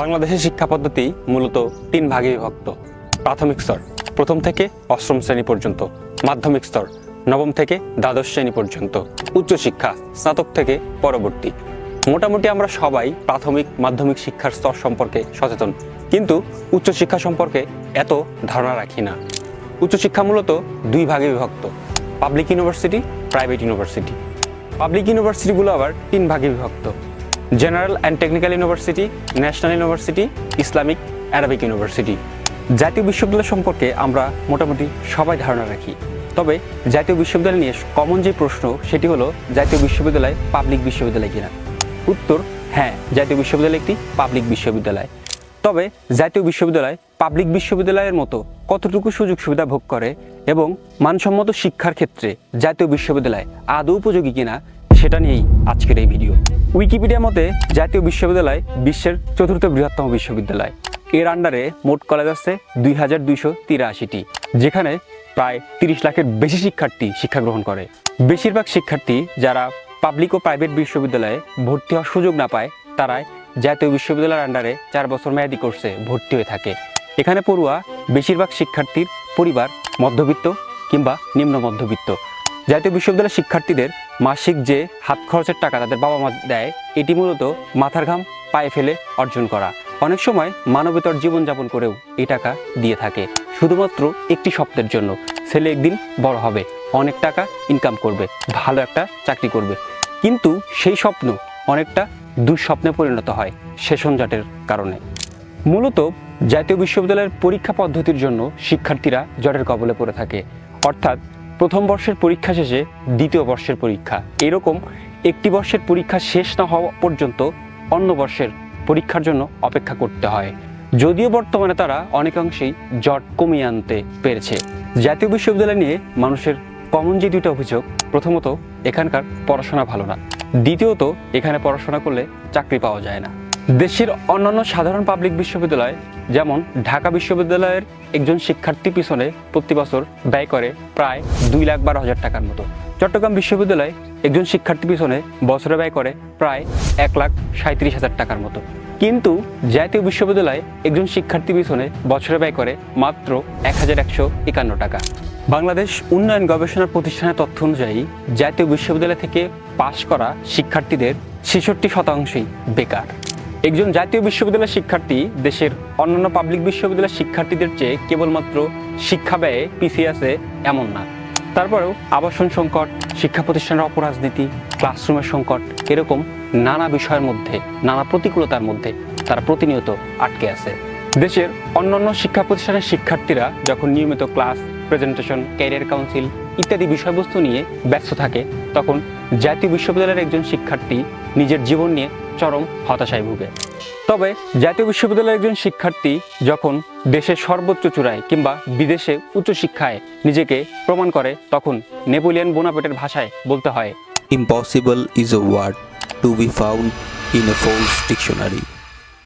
বাংলাদেশের শিক্ষা পদ্ধতি মূলত তিন ভাগে বিভক্ত। প্রাথমিক স্তর, প্রথম থেকে অষ্টম শ্রেণি পর্যন্ত। মাধ্যমিক স্তর, নবম থেকে দ্বাদশ শ্রেণি পর্যন্ত। উচ্চশিক্ষা স্নাতক থেকে পরবর্তী। মোটামুটি আমরা সবাই প্রাথমিক, মাধ্যমিক শিক্ষার স্তর সম্পর্কে সচেতন। কিন্তু উচ্চশিক্ষা সম্পর্কে এত ধারণা রাখি না। উচ্চশিক্ষা মূলত দুই ভাগে বিভক্ত। Public university, private university. Public ইউনিভার্সিটিগুলো আবার তিন ভাগে বিভক্ত। General and technical university, national university, Islamic, Arabic university. জাতীয় বিশ্ববিদ্যালয় সম্পর্কে আমরা মোটামুটি সবাই ধারণা রাখি। তবে জাতীয় বিশ্ববিদ্যালয় নিয়ে কমন যে প্রশ্ন, সেটি হলো, জাতীয় বিশ্ববিদ্যালয় পাবলিক বিশ্ববিদ্যালয় কিনা? উত্তর হ্যাঁ জাতীয় বিশ্ববিদ্যালয় একটি পাবলিক বিশ্ববিদ্যালয়। তবে জাতীয় বিশ্ববিদ্যালয় পাবলিক বিশ্ববিদ্যালয়ের মতো কতটুকু সুযোগ সুবিধা ভোগ করে এবং মানসম্মত শিক্ষার ক্ষেত্রে জাতীয় বিশ্ববিদ্যালয় আদৌ উপযোগী কিনা সেটা নিয়েই আজকের এই ভিডিও। উইকিপিডিয়া মতে জাতীয় বিশ্ববিদ্যালয় বিশ্বের চতুর্থ বৃহত্তম বিশ্ববিদ্যালয়। এর আন্ডারে মোট কলেজ আছে দুই যেখানে প্রায় তিরিশ লাখের বেশি শিক্ষার্থী শিক্ষা গ্রহণ করে। বেশিরভাগ শিক্ষার্থী যারা পাবলিক ও প্রাইভেট বিশ্ববিদ্যালয়ে ভর্তি হওয়ার সুযোগ না পায়, তারাই জাতীয় বিশ্ববিদ্যালয়ের আন্ডারে চার বছর মেয়াদি কোর্সে ভর্তি হয়ে থাকে। এখানে পড়ুয়া বেশিরভাগ শিক্ষার্থীর পরিবার মধ্যবিত্ত কিংবা নিম্ন মধ্যবিত্ত। জাতীয় বিশ্ববিদ্যালয়ের শিক্ষার্থীদের মাসিক যে হাত খরচের টাকা তাদের বাবা মা দেয়, এটি মূলত মাথার ঘাম, পায়ে ফেলে অর্জন করা। অনেক সময় মানবেতর জীবনযাপন করেও এই টাকা দিয়ে থাকে। শুধুমাত্র একটি স্বপ্নের জন্য। ছেলে একদিন বড় হবে, অনেক টাকা ইনকাম করবে, ভালো একটা চাকরি করবে। কিন্তু সেই স্বপ্ন অনেকটা দুঃস্বপ্নে পরিণত হয় সেশন জটের কারণে। মূলত জাতীয় বিশ্ববিদ্যালয়ের পরীক্ষা পদ্ধতির জন্য শিক্ষার্থীরা জটের কবলে পড়ে থাকে। অর্থাৎ প্রথম বর্ষের পরীক্ষা শেষে দ্বিতীয় বর্ষের পরীক্ষা। এরকম একটি বর্ষের পরীক্ষা শেষ না হওয়া পর্যন্ত অন্য বর্ষের পরীক্ষার জন্য অপেক্ষা করতে হয়। যদিও বর্তমানে তারা অনেকাংশেই জট কমিয়ে আনতে পেরেছে। জাতীয় বিশ্ববিদ্যালয় নিয়ে মানুষের কমন যে দুটো অভিযোগ, প্রথমত, এখানকার পড়াশোনা ভালো না। দ্বিতীয়ত, এখানে পড়াশোনা করলে চাকরি পাওয়া যায় না। দেশের অন্যান্য সাধারণ পাবলিক বিশ্ববিদ্যালয়, যেমন ঢাকা বিশ্ববিদ্যালয়ের একজন শিক্ষার্থী পিছনে প্রতি বছর ব্যয় করে প্রায় দুই লাখ বারো হাজার টাকার মতো। চট্টগ্রাম বিশ্ববিদ্যালয় একজন শিক্ষার্থী পিছনে বছরে ব্যয় করে প্রায় এক লাখ সাঁত্রিশ হাজার টাকার মতো। কিন্তু জাতীয় বিশ্ববিদ্যালয়ে একজন শিক্ষার্থী পিছনে বছরে ব্যয় করে মাত্র এক হাজার একশো একান্ন টাকা। বাংলাদেশ উন্নয়ন গবেষণা প্রতিষ্ঠানের তথ্য অনুযায়ী জাতীয় বিশ্ববিদ্যালয় থেকে পাশ করা শিক্ষার্থীদের ছেষট্টি শতাংশই বেকার। একজন জাতীয় বিশ্ববিদ্যালয়ের শিক্ষার্থী দেশের অন্যান্য পাবলিক বিশ্ববিদ্যালয়ের শিক্ষার্থীদের চেয়ে কেবলমাত্র শিক্ষা ব্যয়ে পিছিয়ে আছে এমন না। তারপরেও আবাসন সংকট, শিক্ষা প্রতিষ্ঠানের অপরাজনীতি ক্লাসরুমের সংকট এরকম নানা বিষয়ের মধ্যে, নানা প্রতিকূলতার মধ্যে তারা প্রতিনিয়ত আটকে আছে। দেশের অন্যান্য শিক্ষা প্রতিষ্ঠানের শিক্ষার্থীরা যখন নিয়মিত ক্লাস প্রেজেন্টেশন ক্যারিয়ার কাউন্সিল ইত্যাদি বিষয়বস্তু নিয়ে ব্যস্ত থাকে, তখন জাতীয় বিশ্ববিদ্যালয়ের একজন শিক্ষার্থী নিজের জীবন নিয়ে চরম হতাশায় ভুগে তবে জাতীয় বিশ্ববিদ্যালয়ের একজন শিক্ষার্থী যখন দেশের সর্বোচ্চ চূড়ায় কিংবা বিদেশে উচ্চশিক্ষায় নিজেকে প্রমাণ করে, তখন নেপোলিয়ান বোনাপেটের ভাষায় বলতে হয় impossible is a word to be found in a false dictionary.